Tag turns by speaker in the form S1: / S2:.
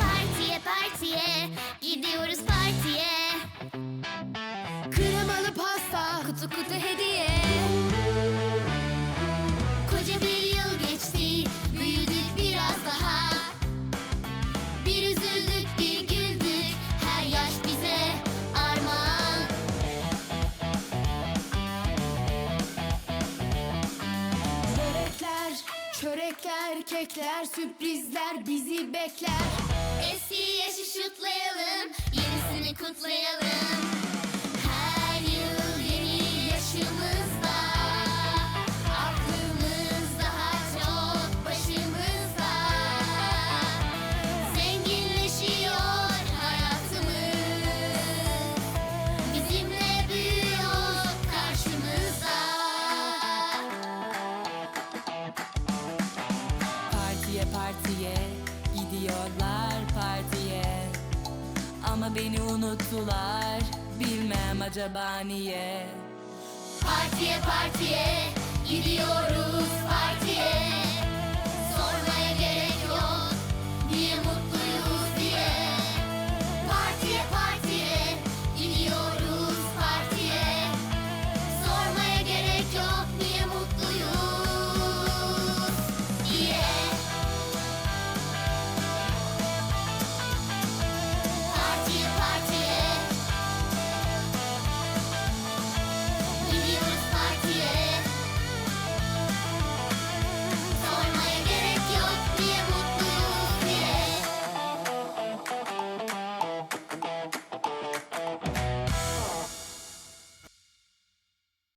S1: Partiye partiye gidiyoruz partiye. Kremalı pasta, kutu kutu hediye. Çörekler, kekler, sürprizler bizi bekler
S2: Eski yaşı şutlayalım, yenisini kutlayalım.
S3: Partiye gidiyorlar partiye. Ama beni unuttular bilmem acaba niye.
S2: Partiye partiye gidiyoruz